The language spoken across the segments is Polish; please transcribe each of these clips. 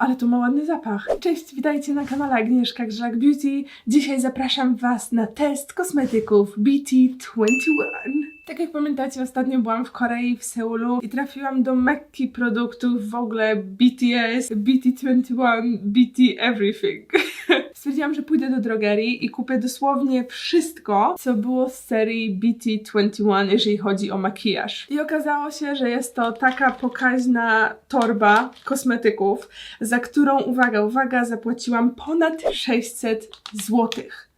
Ale to ma ładny zapach. Cześć, witajcie na kanale Agnieszka Grzak Beauty. Dzisiaj zapraszam Was na test kosmetyków BT21. Tak jak pamiętacie, ostatnio byłam w Korei, w Seulu i trafiłam do mekki produktów w ogóle BTS, BT21, BT Everything. Stwierdziłam, że pójdę do drogerii i kupię dosłownie wszystko, co było z serii BT21, jeżeli chodzi o makijaż. I okazało się, że jest to taka pokaźna torba kosmetyków, za którą, uwaga, uwaga, zapłaciłam ponad 600 zł.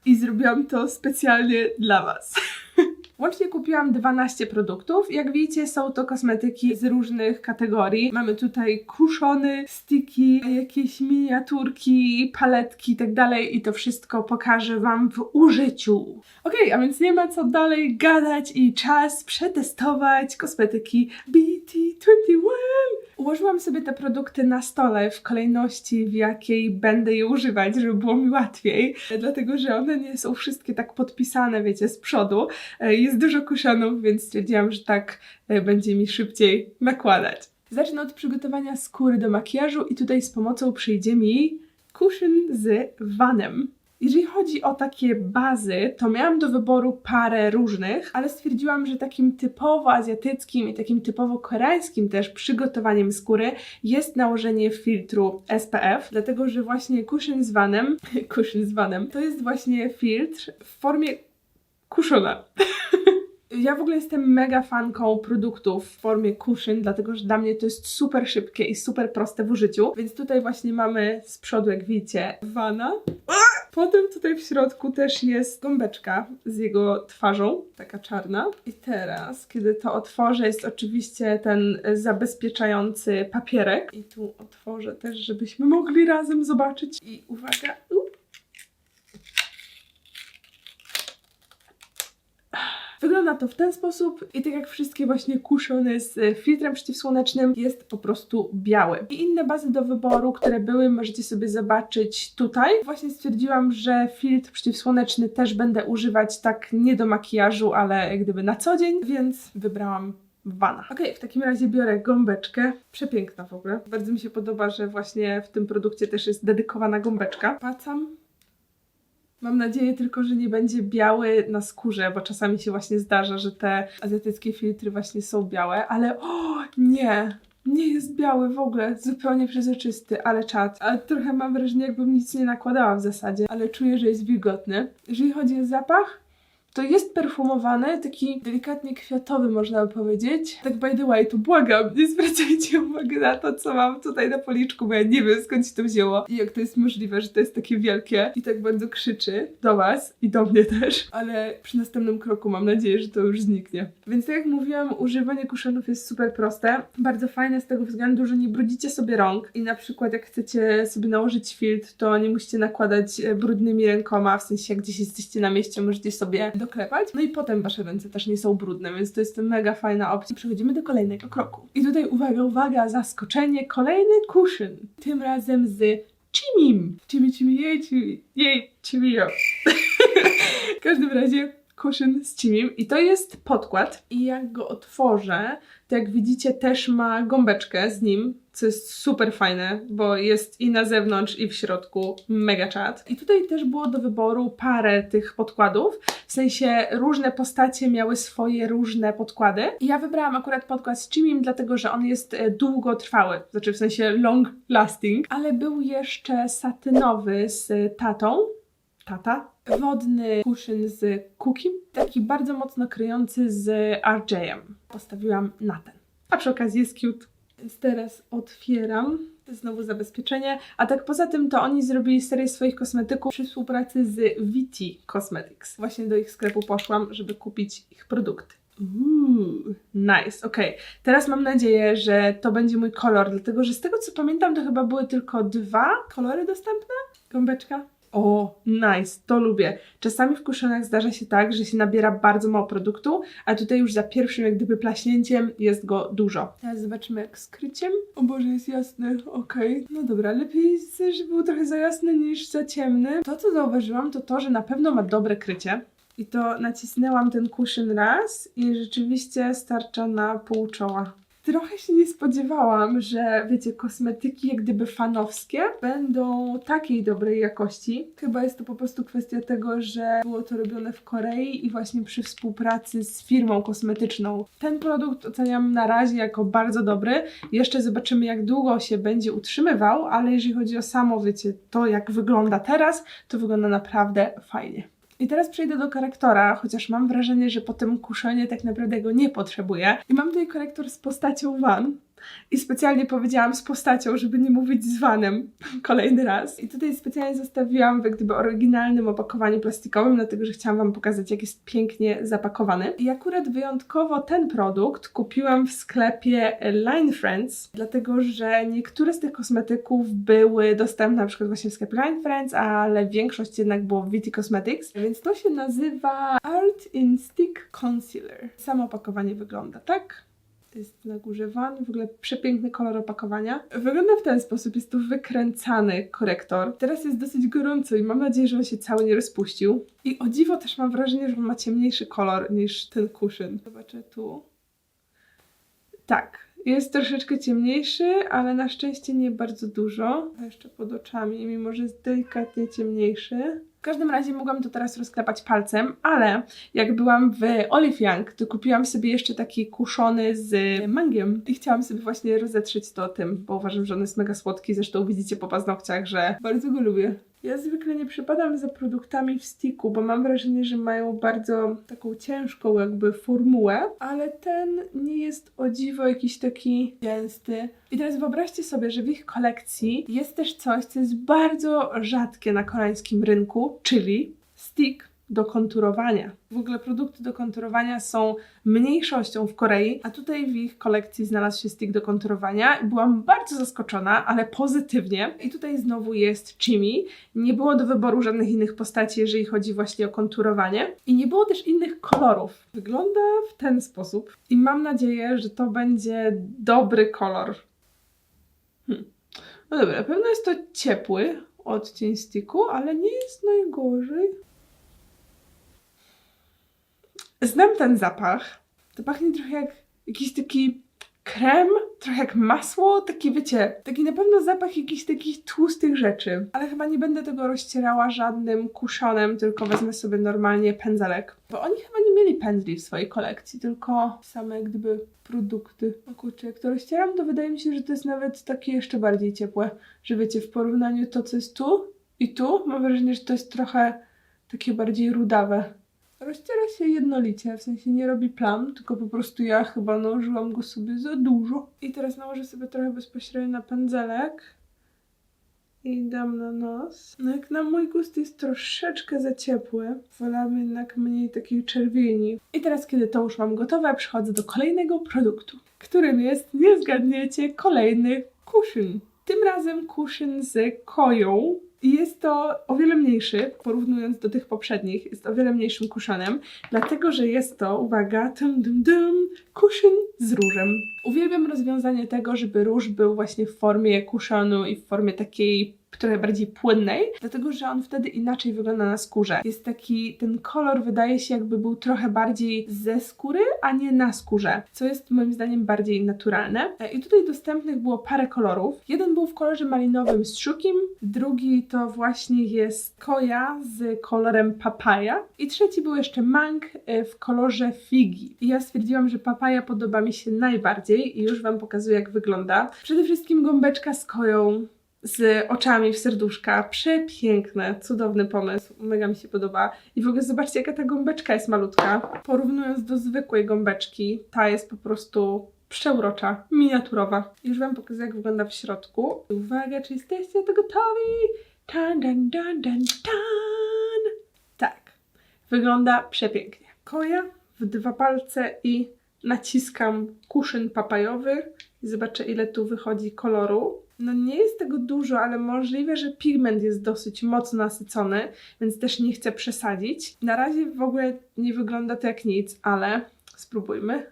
I zrobiłam to specjalnie dla Was. Łącznie kupiłam 12 produktów. Jak widzicie, są to kosmetyki z różnych kategorii. Mamy tutaj kuszony, sticky, jakieś miniaturki, paletki i tak. I to wszystko pokażę Wam w użyciu. Okej, a więc nie ma co dalej gadać i czas przetestować kosmetyki BT21. Ułożyłam sobie te produkty na stole w kolejności, w jakiej będę je używać, żeby było mi łatwiej, dlatego że one nie są wszystkie tak podpisane, wiecie, z przodu. E, Jest dużo kuszonów, więc stwierdziłam, że tak e, będzie mi szybciej nakładać. Zacznę od przygotowania skóry do makijażu i tutaj z pomocą przyjdzie mi kuszyn z vanem. Jeżeli chodzi o takie bazy, to miałam do wyboru parę różnych, ale stwierdziłam, że takim typowo azjatyckim i takim typowo koreańskim też przygotowaniem skóry jest nałożenie filtru SPF, dlatego że właśnie kuszyn z vanem, kuszyn z vanem, to jest właśnie filtr w formie kuszona. Ja w ogóle jestem mega fanką produktów w formie kuszyn, dlatego że dla mnie to jest super szybkie i super proste w użyciu. Więc tutaj właśnie mamy z przodu, jak widzicie, wana. Potem tutaj w środku też jest gąbeczka z jego twarzą, taka czarna. I teraz, kiedy to otworzę, jest oczywiście ten zabezpieczający papierek. I tu otworzę też, żebyśmy mogli razem zobaczyć. I uwaga, Wygląda to w ten sposób i tak jak wszystkie właśnie kuszony z e, filtrem przeciwsłonecznym jest po prostu biały. I inne bazy do wyboru, które były, możecie sobie zobaczyć tutaj. Właśnie stwierdziłam, że filtr przeciwsłoneczny też będę używać tak nie do makijażu, ale jak gdyby na co dzień, więc wybrałam Wana. Okej, w takim razie biorę gąbeczkę. Przepiękna w ogóle. Bardzo mi się podoba, że właśnie w tym produkcie też jest dedykowana gąbeczka. Pacam Mam nadzieję tylko, że nie będzie biały na skórze, bo czasami się właśnie zdarza, że te azjatyckie filtry właśnie są białe, ale o nie! Nie jest biały w ogóle, zupełnie przezroczysty, ale czad. Ale trochę mam wrażenie, jakbym nic nie nakładała w zasadzie, ale czuję, że jest wilgotny. Jeżeli chodzi o zapach, to jest perfumowany, taki delikatnie kwiatowy, można by powiedzieć. Tak by the way, tu błagam, nie zwracajcie uwagi na to, co mam tutaj na policzku, bo ja nie wiem skąd się to wzięło i jak to jest możliwe, że to jest takie wielkie i tak bardzo krzyczy do Was i do mnie też, ale przy następnym kroku mam nadzieję, że to już zniknie. Więc tak jak mówiłam, używanie kuszonów jest super proste, bardzo fajne z tego względu, że nie brudzicie sobie rąk i na przykład jak chcecie sobie nałożyć filtr, to nie musicie nakładać e, brudnymi rękoma, w sensie jak gdzieś jesteście na mieście, możecie sobie doklepać. No i potem wasze ręce też nie są brudne, więc to jest mega fajna opcja. Przechodzimy do kolejnego kroku. I tutaj uwaga, uwaga, zaskoczenie, kolejny kuszyn. Tym razem z Chimim. Chimi, chimi, jej, chimi, jej, chimi, jo. w każdym razie kuszyn z Chimim i to jest podkład i jak go otworzę, to jak widzicie też ma gąbeczkę z nim, co jest super fajne, bo jest i na zewnątrz i w środku mega czad. I tutaj też było do wyboru parę tych podkładów, w sensie różne postacie miały swoje różne podkłady. I ja wybrałam akurat podkład z Chimim, dlatego że on jest e, długotrwały, znaczy w sensie long lasting, ale był jeszcze satynowy z tatą, tata, wodny kuszyn z Cookim, taki bardzo mocno kryjący z RJ-em. Postawiłam na ten. A przy okazji jest cute. Teraz otwieram. Znowu zabezpieczenie. A tak poza tym to oni zrobili serię swoich kosmetyków przy współpracy z Viti Cosmetics. Właśnie do ich sklepu poszłam, żeby kupić ich produkty. Nice, okej. Teraz mam nadzieję, że to będzie mój kolor, dlatego że z tego co pamiętam, to chyba były tylko dwa kolory dostępne. Gąbeczka. O, nice, to lubię. Czasami w kuszonach zdarza się tak, że się nabiera bardzo mało produktu, a tutaj już za pierwszym jak gdyby plaśnięciem jest go dużo. Teraz zobaczymy jak skryciem. O Boże, jest jasny, okej. No dobra, lepiej, żeby był trochę za jasny niż za ciemny. To co zauważyłam to to, że na pewno ma dobre krycie. I to nacisnęłam ten kuszyn raz i rzeczywiście starcza na pół czoła. Trochę się nie spodziewałam, że wiecie, kosmetyki jak gdyby fanowskie będą takiej dobrej jakości. Chyba jest to po prostu kwestia tego, że było to robione w Korei i właśnie przy współpracy z firmą kosmetyczną. Ten produkt oceniam na razie jako bardzo dobry. Jeszcze zobaczymy jak długo się będzie utrzymywał, ale jeżeli chodzi o samo, wiecie, to jak wygląda teraz, to wygląda naprawdę fajnie. I teraz przejdę do korektora, chociaż mam wrażenie, że po tym kuszonie tak naprawdę go nie potrzebuję. I mam tutaj korektor z postacią Van. I specjalnie powiedziałam z postacią, żeby nie mówić z vanem kolejny raz. I tutaj specjalnie zostawiłam w gdyby oryginalnym opakowaniu plastikowym, dlatego że chciałam Wam pokazać, jak jest pięknie zapakowany. I akurat wyjątkowo ten produkt kupiłam w sklepie Line Friends, dlatego że niektóre z tych kosmetyków były dostępne na przykład właśnie w sklepie Line Friends, ale większość jednak było w VT Cosmetics, więc to się nazywa Art in Stick Concealer. Samo opakowanie wygląda tak jest na górze van, w ogóle przepiękny kolor opakowania. Wygląda w ten sposób, jest to wykręcany korektor. Teraz jest dosyć gorąco i mam nadzieję, że on się cały nie rozpuścił. I o dziwo też mam wrażenie, że on ma ciemniejszy kolor niż ten cushion. Zobaczę tu. Tak, jest troszeczkę ciemniejszy, ale na szczęście nie bardzo dużo. Jeszcze pod oczami, mimo że jest delikatnie ciemniejszy. W każdym razie mogłam to teraz rozklepać palcem, ale jak byłam w Olive Young, to kupiłam sobie jeszcze taki kuszony z mangiem i chciałam sobie właśnie rozetrzeć to tym, bo uważam, że on jest mega słodki, zresztą widzicie po paznokciach, że bardzo go lubię. Ja zwykle nie przypadam za produktami w sticku, bo mam wrażenie, że mają bardzo taką ciężką jakby formułę, ale ten nie jest o dziwo jakiś taki gęsty. I teraz wyobraźcie sobie, że w ich kolekcji jest też coś, co jest bardzo rzadkie na koreańskim rynku, czyli stick do konturowania. W ogóle produkty do konturowania są mniejszością w Korei, a tutaj w ich kolekcji znalazł się stick do konturowania. Byłam bardzo zaskoczona, ale pozytywnie. I tutaj znowu jest Chimi. Nie było do wyboru żadnych innych postaci, jeżeli chodzi właśnie o konturowanie. I nie było też innych kolorów. Wygląda w ten sposób. I mam nadzieję, że to będzie dobry kolor. Hmm. No dobra, na pewno jest to ciepły odcień sticku, ale nie jest najgorzej. Znam ten zapach. To pachnie trochę jak jakiś taki krem, trochę jak masło, taki wiecie, taki na pewno zapach jakichś takich tłustych rzeczy. Ale chyba nie będę tego rozcierała żadnym kuszonem, tylko wezmę sobie normalnie pędzelek. Bo oni chyba nie mieli pędzli w swojej kolekcji, tylko same gdyby produkty. O kurczę, jak to rozcieram, to wydaje mi się, że to jest nawet takie jeszcze bardziej ciepłe. Że wiecie, w porównaniu to, co jest tu i tu, mam wrażenie, że to jest trochę takie bardziej rudawe. Rozciera się jednolicie, w sensie nie robi plam, tylko po prostu ja chyba nałożyłam go sobie za dużo. I teraz nałożę sobie trochę bezpośrednio na pędzelek i dam na nos. No jak na mój gust jest troszeczkę za ciepły, wolałam jednak mniej takiej czerwieni. I teraz, kiedy to już mam gotowe, przechodzę do kolejnego produktu, którym jest, nie zgadniecie, kolejny cushion. Tym razem cushion z koją. I jest to o wiele mniejszy, porównując do tych poprzednich, jest o wiele mniejszym kuszonem, dlatego że jest to, uwaga, dum dum dum, kuszyn z różem. Uwielbiam rozwiązanie tego, żeby róż był właśnie w formie kuszonu i w formie takiej trochę bardziej płynnej, dlatego że on wtedy inaczej wygląda na skórze. Jest taki, ten kolor wydaje się jakby był trochę bardziej ze skóry, a nie na skórze, co jest moim zdaniem bardziej naturalne. E, I tutaj dostępnych było parę kolorów. Jeden był w kolorze malinowym z szukim, drugi to właśnie jest koja z kolorem papaja i trzeci był jeszcze mang e, w kolorze figi. I ja stwierdziłam, że papaja podoba mi się najbardziej i już Wam pokazuję jak wygląda. Przede wszystkim gąbeczka z koją z oczami w serduszka. Przepiękne, cudowny pomysł. Mega mi się podoba. I w ogóle zobaczcie, jaka ta gąbeczka jest malutka. Porównując do zwykłej gąbeczki, ta jest po prostu przeurocza, miniaturowa. Już Wam pokazuję, jak wygląda w środku. Uwaga, czy jesteście do gotowi? Tan, dan, dan, dan, tan. Tak. Wygląda przepięknie. Koja w dwa palce i naciskam kuszyn papajowy zobaczę, ile tu wychodzi koloru. No nie jest tego dużo, ale możliwe, że pigment jest dosyć mocno nasycony, więc też nie chcę przesadzić. Na razie w ogóle nie wygląda to jak nic, ale spróbujmy.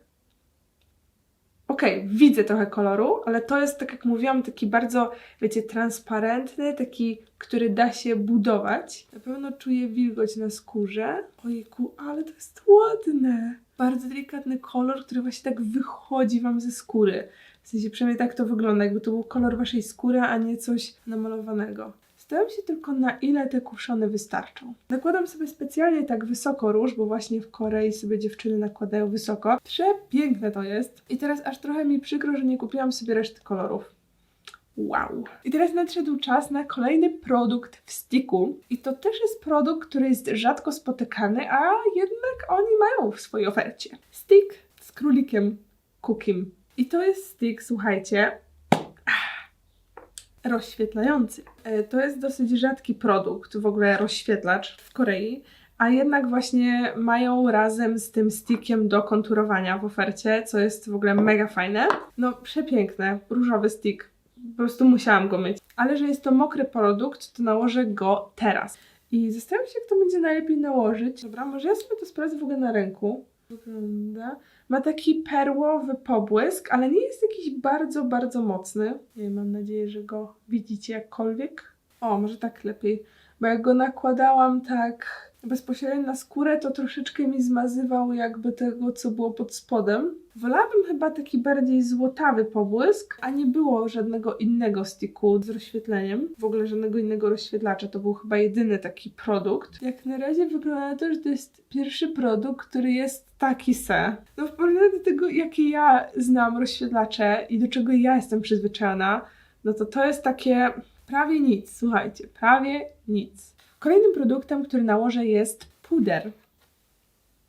Okej, widzę trochę koloru, ale to jest, tak jak mówiłam, taki bardzo, wiecie, transparentny, taki, który da się budować. Na pewno czuję wilgoć na skórze. Ojku, ale to jest ładne! bardzo delikatny kolor, który właśnie tak wychodzi Wam ze skóry. W sensie przynajmniej tak to wygląda, jakby to był kolor Waszej skóry, a nie coś namalowanego. Zastanawiam się tylko, na ile te kuszone wystarczą. Nakładam sobie specjalnie tak wysoko róż, bo właśnie w Korei sobie dziewczyny nakładają wysoko. Przepiękne to jest. I teraz aż trochę mi przykro, że nie kupiłam sobie reszty kolorów. Wow. I teraz nadszedł czas na kolejny produkt w sticku. I to też jest produkt, który jest rzadko spotykany, a jednak oni mają w swojej ofercie. Stick z królikiem cookim. I to jest stick, słuchajcie, rozświetlający. E, To jest dosyć rzadki produkt, w ogóle rozświetlacz w Korei, a jednak właśnie mają razem z tym stickiem do konturowania w ofercie, co jest w ogóle mega fajne. No, przepiękne, różowy stick. Po prostu musiałam go mieć. Ale że jest to mokry produkt, to nałożę go teraz. I zastanawiam się, jak to będzie najlepiej nałożyć. Dobra, może ja sobie to sprawdzę w ogóle na ręku. Wygląda. Ma taki perłowy pobłysk, ale nie jest jakiś bardzo, bardzo mocny. Nie mam nadzieję, że go widzicie jakkolwiek. O, może tak lepiej. Bo jak go nakładałam tak bezpośrednio na skórę, to troszeczkę mi zmazywał jakby tego, co było pod spodem. Wolałabym chyba taki bardziej złotawy pobłysk, a nie było żadnego innego sticku z rozświetleniem. W ogóle żadnego innego rozświetlacza. To był chyba jedyny taki produkt. Jak na razie wygląda na to, że to jest pierwszy produkt, który jest taki se. No w porównaniu do tego, jakie ja znam rozświetlacze i do czego ja jestem przyzwyczajona, no to to jest takie prawie nic, słuchajcie, prawie nic. Kolejnym produktem, który nałożę jest puder.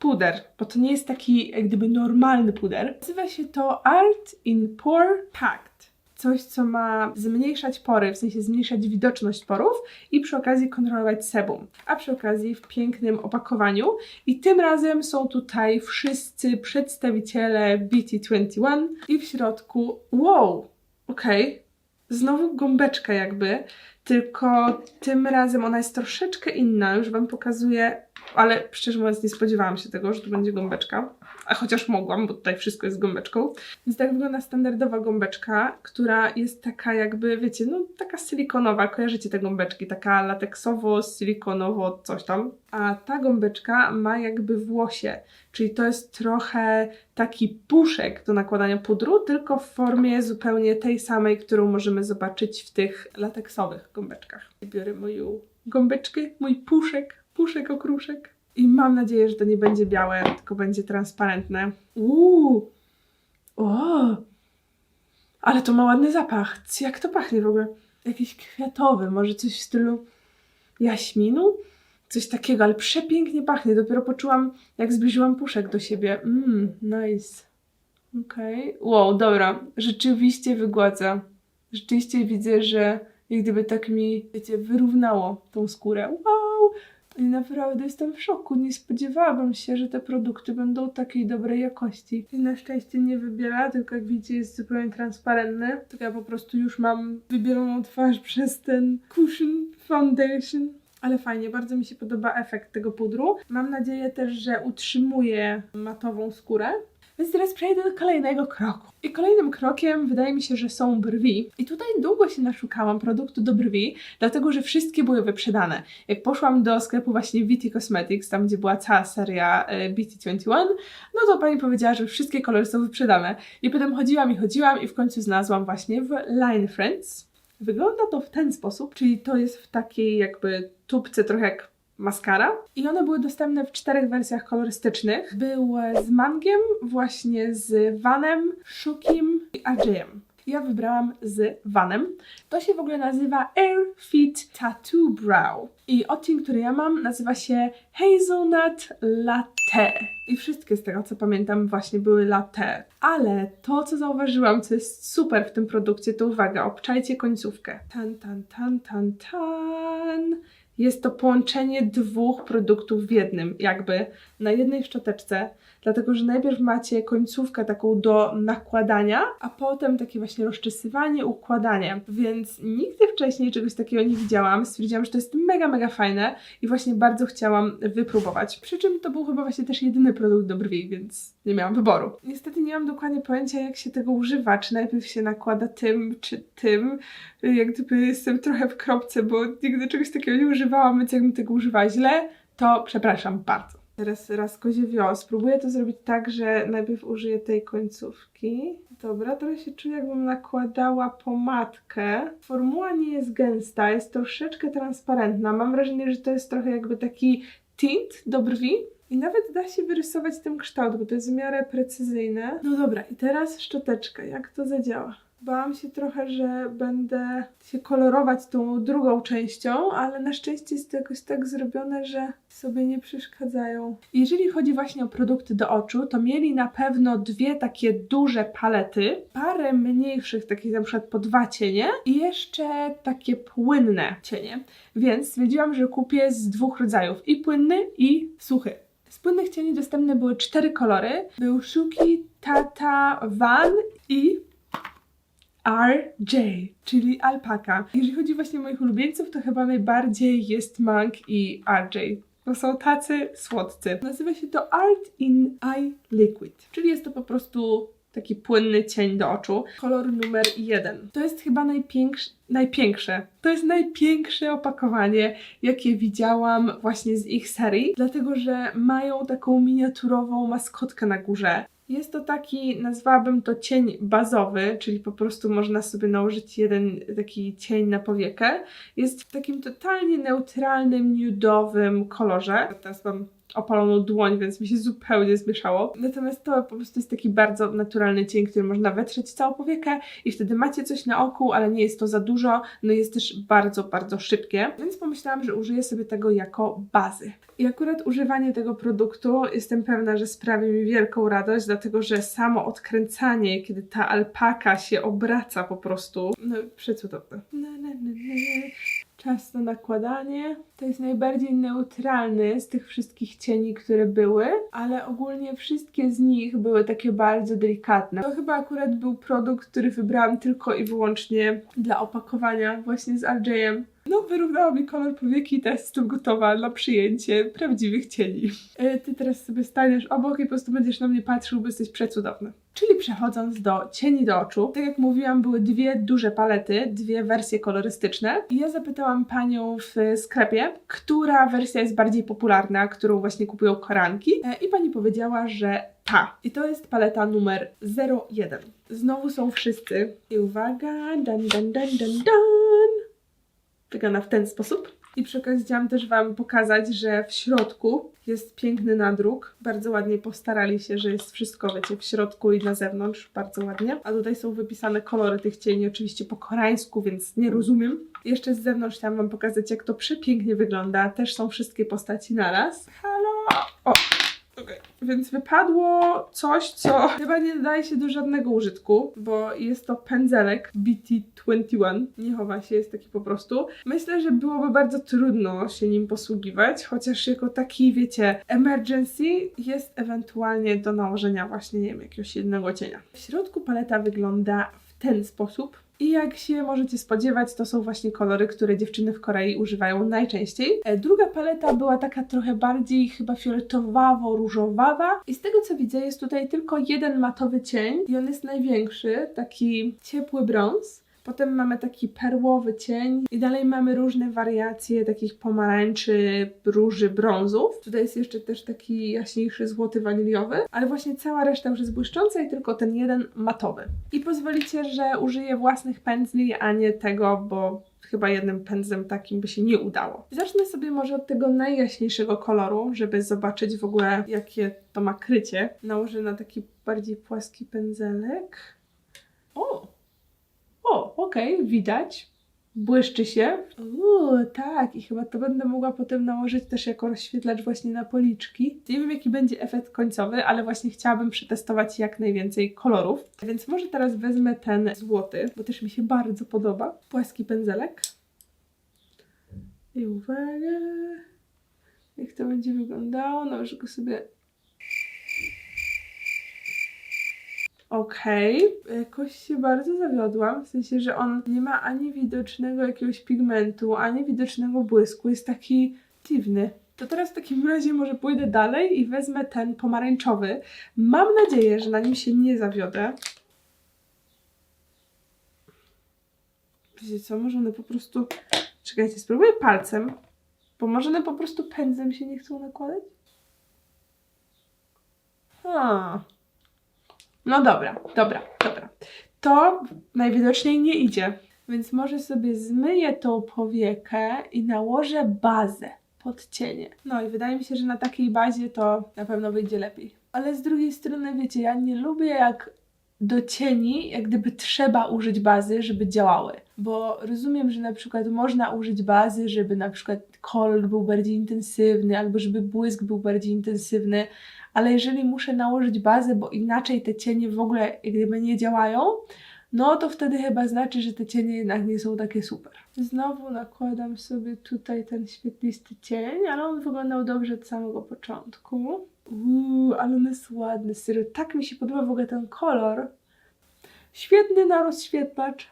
Puder, bo to nie jest taki jak gdyby normalny puder. Nazywa się to Art in Pore Pact. Coś, co ma zmniejszać pory, w sensie zmniejszać widoczność porów i przy okazji kontrolować sebum. A przy okazji w pięknym opakowaniu. I tym razem są tutaj wszyscy przedstawiciele BT21 i w środku, wow, okej, znowu gąbeczka jakby, tylko tym razem ona jest troszeczkę inna, już Wam pokazuję, ale szczerze mówiąc nie spodziewałam się tego, że tu będzie gąbeczka, a chociaż mogłam, bo tutaj wszystko jest gąbeczką. Więc tak wygląda standardowa gąbeczka, która jest taka jakby, wiecie, no taka silikonowa, kojarzycie te gąbeczki, taka lateksowo, silikonowo, coś tam. A ta gąbeczka ma jakby włosie, czyli to jest trochę taki puszek do nakładania pudru, tylko w formie zupełnie tej samej, którą możemy zobaczyć w tych lateksowych gąbeczkach. Biorę moją gąbeczkę, mój puszek, puszek okruszek. I mam nadzieję, że to nie będzie białe, tylko będzie transparentne. Uuu! O! Ale to ma ładny zapach. Jak to pachnie w ogóle? Jakiś kwiatowy, może coś w stylu jaśminu? Coś takiego, ale przepięknie pachnie. Dopiero poczułam, jak zbliżyłam puszek do siebie. Mmm, nice. Okej. Wow, dobra. Rzeczywiście wygładza. Rzeczywiście widzę, że jak gdyby tak mi, wiecie, wyrównało tą skórę. Wow! I naprawdę jestem w szoku. Nie spodziewałabym się, że te produkty będą takiej dobrej jakości. I na szczęście nie wybiela, tylko jak widzicie jest zupełnie transparentny. Tak ja po prostu już mam wybieloną twarz przez ten cushion foundation. Ale fajnie, bardzo mi się podoba efekt tego pudru. Mam nadzieję też, że utrzymuje matową skórę. Więc teraz przejdę do kolejnego kroku. I kolejnym krokiem wydaje mi się, że są brwi. I tutaj długo się naszukałam produktu do brwi, dlatego że wszystkie były wyprzedane. Jak poszłam do sklepu właśnie VT Cosmetics, tam gdzie była cała seria e, BT21, no to pani powiedziała, że wszystkie kolory są wyprzedane. I potem chodziłam i chodziłam i w końcu znalazłam właśnie w Line Friends. Wygląda to w ten sposób, czyli to jest w takiej jakby tubce trochę jak maskara. I one były dostępne w czterech wersjach kolorystycznych. Był z mangiem, właśnie z vanem, shukim i ajeem. Ja wybrałam z vanem. To się w ogóle nazywa Air Fit Tattoo Brow. I odcień, który ja mam, nazywa się Hazelnut Latte. I wszystkie z tego, co pamiętam, właśnie były latte. Ale to, co zauważyłam, co jest super w tym produkcie, to uwaga, obczajcie końcówkę. Tan, tan, tan, tan, tan. Jest to połączenie dwóch produktów w jednym, jakby na jednej szczoteczce, dlatego że najpierw macie końcówkę taką do nakładania, a potem takie właśnie rozczesywanie, układanie. Więc nigdy wcześniej czegoś takiego nie widziałam. Stwierdziłam, że to jest mega, mega fajne i właśnie bardzo chciałam wypróbować. Przy czym to był chyba właśnie też jedyny produkt do brwi, więc nie miałam wyboru. Niestety nie mam dokładnie pojęcia, jak się tego używa, czy najpierw się nakłada tym, czy tym. Jak gdyby jestem trochę w kropce, bo nigdy czegoś takiego nie używałam, więc jakbym tego używała źle, to przepraszam bardzo. Teraz raz kozie wios. Spróbuję to zrobić tak, że najpierw użyję tej końcówki. Dobra, trochę się czuję, jakbym nakładała pomadkę. Formuła nie jest gęsta, jest troszeczkę transparentna. Mam wrażenie, że to jest trochę jakby taki tint do brwi. I nawet da się wyrysować ten kształt, bo to jest w miarę precyzyjne. No dobra, i teraz szczoteczka. Jak to zadziała? Bałam się trochę, że będę się kolorować tą drugą częścią, ale na szczęście jest to jakoś tak zrobione, że sobie nie przeszkadzają. Jeżeli chodzi właśnie o produkty do oczu, to mieli na pewno dwie takie duże palety, parę mniejszych, takich na przykład po dwa cienie i jeszcze takie płynne cienie. Więc stwierdziłam, że kupię z dwóch rodzajów, i płynny, i suchy. Z płynnych cieni dostępne były cztery kolory. Był Shuki, Tata, Van i RJ, czyli alpaka. Jeżeli chodzi właśnie o moich ulubieńców, to chyba najbardziej jest Monk i RJ. To są tacy słodcy. Nazywa się to Art in Eye Liquid, czyli jest to po prostu taki płynny cień do oczu. Kolor numer jeden. To jest chyba najpiększe, najpiększe. To jest najpiększe opakowanie, jakie widziałam właśnie z ich serii, dlatego że mają taką miniaturową maskotkę na górze. Jest to taki, nazwałabym to cień bazowy, czyli po prostu można sobie nałożyć jeden taki cień na powiekę. Jest w takim totalnie neutralnym, nudowym kolorze. Teraz mam opaloną dłoń, więc mi się zupełnie zmieszało. Natomiast to po prostu jest taki bardzo naturalny cień, który można wetrzeć całą powiekę i wtedy macie coś na oku, ale nie jest to za dużo, no jest też bardzo, bardzo szybkie, więc pomyślałam, że użyję sobie tego jako bazy. I akurat używanie tego produktu jestem pewna, że sprawi mi wielką radość, dlatego że samo odkręcanie, kiedy ta alpaka się obraca po prostu, no przecudowne. Na, na, na, na. Czas na nakładanie. To jest najbardziej neutralny z tych wszystkich cieni, które były, ale ogólnie wszystkie z nich były takie bardzo delikatne. To chyba akurat był produkt, który wybrałam tylko i wyłącznie dla opakowania właśnie z RJ-em. No, wyrównało mi kolor powieki i teraz jestem gotowa na przyjęcie prawdziwych cieni. E, Ty teraz sobie staniesz obok i po prostu będziesz na mnie patrzył, bo jesteś przecudowny. Czyli przechodząc do cieni do oczu, tak jak mówiłam, były dwie duże palety, dwie wersje kolorystyczne. I ja zapytałam panią w sklepie, która wersja jest bardziej popularna, którą właśnie kupują koranki. E, I pani powiedziała, że ta. I to jest paleta numer 01. Znowu są wszyscy. I uwaga, dan dan dan dan dan. Wygląda w ten sposób. I przy okazji chciałam też Wam pokazać, że w środku jest piękny nadruk. Bardzo ładnie postarali się, że jest wszystko, wiecie, w środku i na zewnątrz. Bardzo ładnie. A tutaj są wypisane kolory tych cieni, oczywiście po koreańsku, więc nie rozumiem. Jeszcze z zewnątrz chciałam Wam pokazać, jak to przepięknie wygląda. Też są wszystkie postaci naraz. Halo! O! Okej, więc wypadło coś, co chyba nie nadaje się do żadnego użytku, bo jest to pędzelek BT21. Nie chowa się, jest taki po prostu. Myślę, że byłoby bardzo trudno się nim posługiwać, chociaż jako taki, wiecie, emergency jest ewentualnie do nałożenia właśnie, nie wiem, jakiegoś jednego cienia. W środku paleta wygląda w ten sposób. I jak się możecie spodziewać, to są właśnie kolory, które dziewczyny w Korei używają najczęściej. E, Druga paleta była taka trochę bardziej chyba fioletowawo-różowawa. I z tego co widzę, jest tutaj tylko jeden matowy cień i on jest największy, taki ciepły brąz. Potem mamy taki perłowy cień i dalej mamy różne wariacje takich pomarańczy, róży, brązów. Tutaj jest jeszcze też taki jaśniejszy złoty waniliowy, ale właśnie cała reszta już jest błyszcząca i tylko ten jeden matowy. I pozwolicie, że użyję własnych pędzli, a nie tego, bo chyba jednym pędzlem takim by się nie udało. Zacznę sobie może od tego najjaśniejszego koloru, żeby zobaczyć w ogóle jakie to ma krycie. Nałożę na taki bardziej płaski pędzelek. O! O, okej, widać. Błyszczy się. Uuu, tak, i chyba to będę mogła potem nałożyć też jako rozświetlacz właśnie na policzki. Nie wiem, jaki będzie efekt końcowy, ale właśnie chciałabym przetestować jak najwięcej kolorów. Więc może teraz wezmę ten złoty, bo też mi się bardzo podoba. Płaski pędzelek. I uwaga, jak to będzie wyglądało. Nałożę go sobie Okej, jakoś się bardzo zawiodłam, w sensie, że on nie ma ani widocznego jakiegoś pigmentu, ani widocznego błysku, jest taki dziwny. To teraz w takim razie może pójdę dalej i wezmę ten pomarańczowy. Mam nadzieję, że na nim się nie zawiodę. Wiecie co, może one po prostu... Czekajcie, spróbuję palcem, bo może one po prostu pędzem się nie chcą nakładać? A. No dobra, dobra, dobra. To najwidoczniej nie idzie. Więc może sobie zmyję tą powiekę i nałożę bazę pod cienie. No i wydaje mi się, że na takiej bazie to na pewno wyjdzie lepiej. Ale z drugiej strony, wiecie, ja nie lubię jak do cieni, jak gdyby trzeba użyć bazy, żeby działały. Bo rozumiem, że na przykład można użyć bazy, żeby na przykład kolor był bardziej intensywny, albo żeby błysk był bardziej intensywny, ale jeżeli muszę nałożyć bazę, bo inaczej te cienie w ogóle gdyby nie działają, no to wtedy chyba znaczy, że te cienie jednak nie są takie super. Znowu nakładam sobie tutaj ten świetlisty cień, ale on wyglądał dobrze od samego początku. Uuu, ale on jest ładny, serio, tak mi się podoba w ogóle ten kolor. Świetny na rozświetlacz.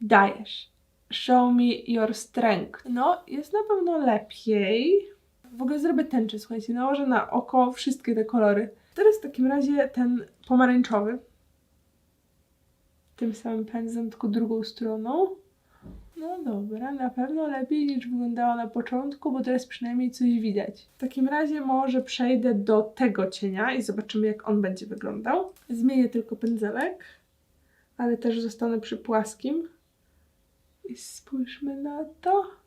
Dajesz. Show me your strength. No, jest na pewno lepiej. W ogóle zrobię tęczę, słuchajcie, nałożę na oko wszystkie te kolory. Teraz w takim razie ten pomarańczowy. Tym samym pędzlem, tylko drugą stroną. No dobra, na pewno lepiej niż wyglądała na początku, bo teraz przynajmniej coś widać. W takim razie może przejdę do tego cienia i zobaczymy jak on będzie wyglądał. Zmienię tylko pędzelek, ale też zostanę przy płaskim. I spójrzmy na to.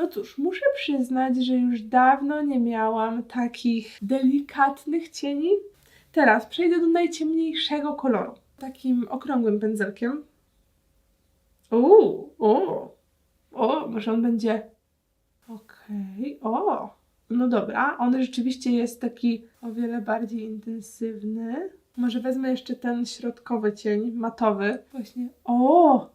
No cóż, muszę przyznać, że już dawno nie miałam takich delikatnych cieni. Teraz przejdę do najciemniejszego koloru. Takim okrągłym pędzelkiem. Uuu, o, o, może on będzie. Okej, o, no dobra, on rzeczywiście jest taki o wiele bardziej intensywny. Może wezmę jeszcze ten środkowy cień, matowy. Właśnie, o,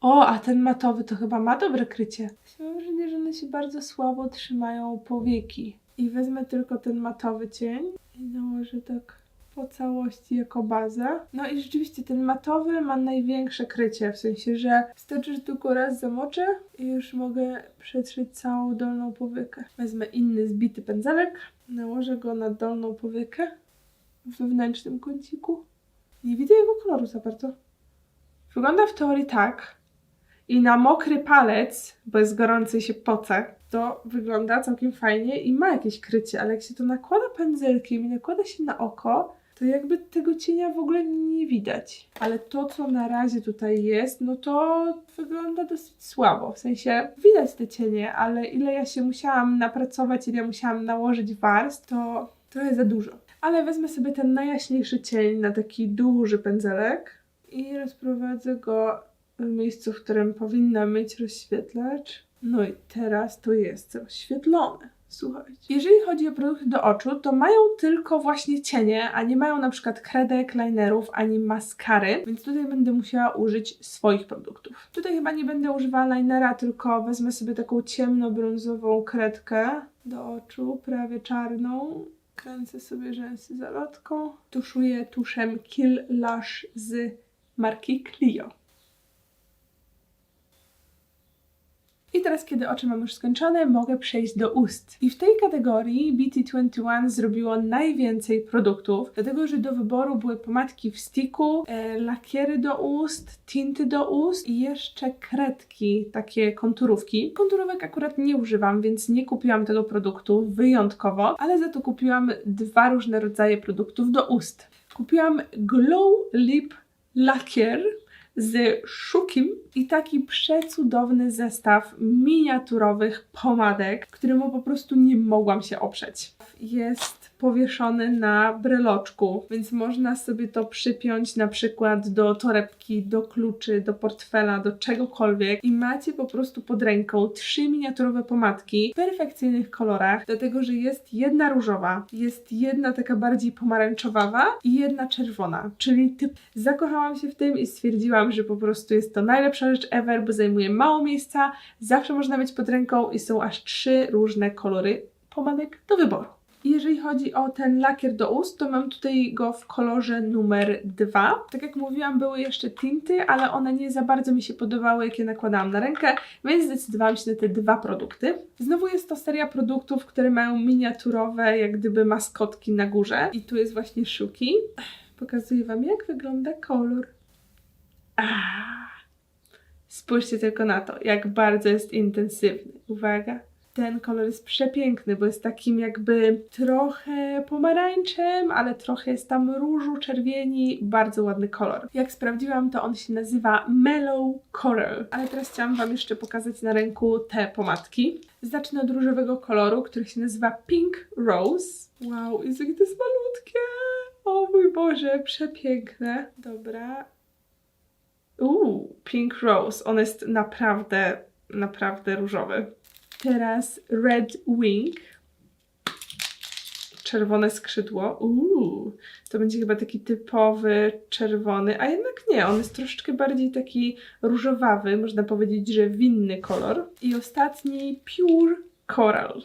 o, a ten matowy to chyba ma dobre krycie. Mam wrażenie, że one się bardzo słabo trzymają powieki. I wezmę tylko ten matowy cień i nałożę tak po całości jako bazę. No i rzeczywiście ten matowy ma największe krycie, w sensie, że wystarczy, że tylko raz zamoczę i już mogę przetrzeć całą dolną powiekę. Wezmę inny zbity pędzelek, nałożę go na dolną powiekę w wewnętrznym kąciku. Nie widzę jego koloru za bardzo. Wygląda w teorii tak. I na mokry palec, bo jest gorący się poce, to wygląda całkiem fajnie i ma jakieś krycie, ale jak się to nakłada pędzelkiem i nakłada się na oko, to jakby tego cienia w ogóle nie widać. Ale to, co na razie tutaj jest, no to wygląda dosyć słabo. W sensie widać te cienie, ale ile ja się musiałam napracować, ile ja musiałam nałożyć warstw, to trochę za dużo. Ale wezmę sobie ten najjaśniejszy cień na taki duży pędzelek i rozprowadzę go miejscu, w którym powinna mieć rozświetlacz. No i teraz to jest rozświetlone. Słuchajcie. Jeżeli chodzi o produkty do oczu, to mają tylko właśnie cienie, a nie mają na przykład kredek, linerów ani maskary, więc tutaj będę musiała użyć swoich produktów. Tutaj chyba nie będę używała linera, tylko wezmę sobie taką ciemno-brązową kredkę do oczu, prawie czarną. Kręcę sobie rzęsy zalotką. Tuszuję tuszem Kill Lash z marki Clio. I teraz, kiedy oczy mam już skończone, mogę przejść do ust. I w tej kategorii BT21 zrobiło najwięcej produktów, dlatego że do wyboru były pomadki w sticku, e, lakiery do ust, tinty do ust i jeszcze kredki, takie konturówki. Konturówek akurat nie używam, więc nie kupiłam tego produktu wyjątkowo, ale za to kupiłam dwa różne rodzaje produktów do ust. Kupiłam Glow Lip Lakier z Szukim i taki przecudowny zestaw miniaturowych pomadek, któremu po prostu nie mogłam się oprzeć. Jest powieszony na breloczku, więc można sobie to przypiąć na przykład do torebki, do kluczy, do portfela, do czegokolwiek i macie po prostu pod ręką trzy miniaturowe pomadki w perfekcyjnych kolorach, dlatego że jest jedna różowa, jest jedna taka bardziej pomarańczowawa i jedna czerwona, czyli typ zakochałam się w tym i stwierdziłam, że po prostu jest to najlepsza rzecz ever, bo zajmuje mało miejsca, zawsze można mieć pod ręką i są aż trzy różne kolory pomadek do wyboru. Jeżeli chodzi o ten lakier do ust, to mam tutaj go w kolorze numer 2. Tak jak mówiłam, były jeszcze tinty, ale one nie za bardzo mi się podobały, jak je nakładałam na rękę, więc zdecydowałam się na te dwa produkty. Znowu jest to seria produktów, które mają miniaturowe, jak gdyby maskotki na górze. I tu jest właśnie Szuki. Pokazuję Wam, jak wygląda kolor. Ah. Spójrzcie tylko na to, jak bardzo jest intensywny. Uwaga. Ten kolor jest przepiękny, bo jest takim jakby trochę pomarańczem, ale trochę jest tam różu, czerwieni. Bardzo ładny kolor. Jak sprawdziłam, to on się nazywa Mellow Coral. Ale teraz chciałam Wam jeszcze pokazać na ręku te pomadki. Zacznę od różowego koloru, który się nazywa Pink Rose. Wow, jest jakie to jest malutkie! O mój Boże, przepiękne. Dobra. Uuu, Pink Rose. On jest naprawdę, naprawdę różowy. Teraz Red Wing. Czerwone skrzydło. Uuu, to będzie chyba taki typowy czerwony, a jednak nie, on jest troszeczkę bardziej taki różowawy, można powiedzieć, że winny kolor. I ostatni Pure Coral.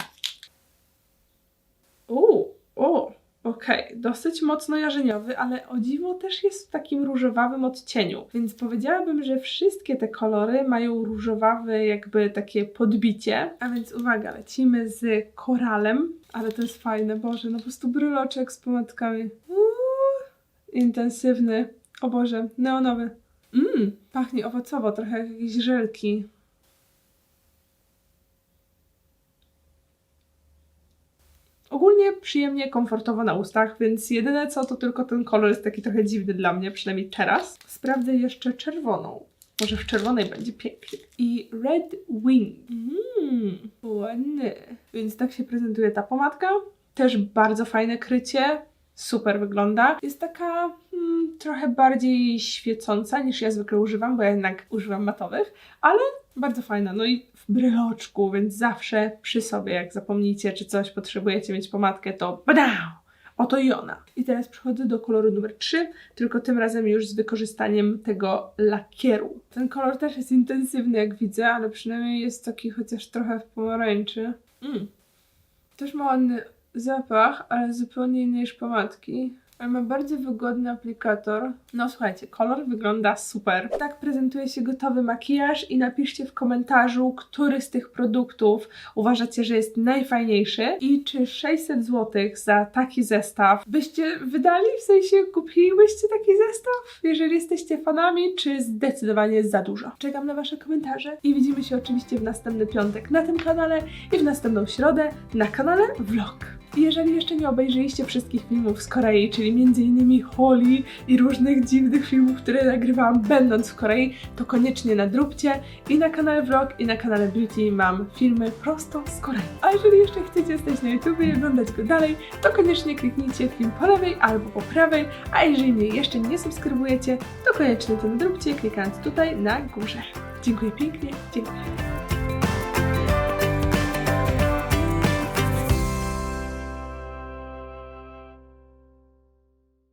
Uuu, okej, dosyć mocno jarzeniowy, ale o dziwo też jest w takim różowawym odcieniu. Więc powiedziałabym, że wszystkie te kolory mają różowawe jakby takie podbicie. A więc uwaga, lecimy z koralem. Ale to jest fajne, Boże, no po prostu bryloczek z pomadkami. Uuu, intensywny. O Boże, neonowy. Mmm, pachnie owocowo, trochę jak jakieś żelki. Ogólnie przyjemnie, komfortowo na ustach, więc jedyne co to tylko ten kolor jest taki trochę dziwny dla mnie, przynajmniej teraz. Sprawdzę jeszcze czerwoną. Może w czerwonej będzie pięknie. I Red Wing. Mmm, ładny. Więc tak się prezentuje ta pomadka. Też bardzo fajne krycie. Super wygląda. Jest taka mm, trochę bardziej świecąca niż ja zwykle używam, bo ja jednak używam matowych, ale bardzo fajna. No i bryloczku, więc zawsze przy sobie, jak zapomnicie, czy coś potrzebujecie mieć pomadkę, to badał! Oto i ona. I teraz przechodzę do koloru numer 3, tylko tym razem już z wykorzystaniem tego lakieru. Ten kolor też jest intensywny, jak widzę, ale przynajmniej jest taki chociaż trochę w pomarańczy. Mm. Też ma ładny zapach, ale zupełnie inny niż pomadki. Ma bardzo wygodny aplikator. No słuchajcie, kolor wygląda super. Tak prezentuje się gotowy makijaż i napiszcie w komentarzu, który z tych produktów uważacie, że jest najfajniejszy i czy 600 zł za taki zestaw byście wydali, w sensie kupilibyście taki zestaw, jeżeli jesteście fanami, czy zdecydowanie za dużo. Czekam na wasze komentarze i widzimy się oczywiście w następny piątek na tym kanale i w następną środę na kanale Vlog. Jeżeli jeszcze nie obejrzeliście wszystkich filmów z Korei, czyli m.in. Holi i różnych dziwnych filmów, które nagrywałam będąc w Korei, to koniecznie nadróbcie. I na kanale Vlog, i na kanale Beauty mam filmy prosto z Korei. A jeżeli jeszcze chcecie stać na YouTube i oglądać go dalej, to koniecznie kliknijcie film po lewej albo po prawej, a jeżeli mnie jeszcze nie subskrybujecie, to koniecznie to nadróbcie klikając tutaj na górze. Dziękuję pięknie, dziękuję.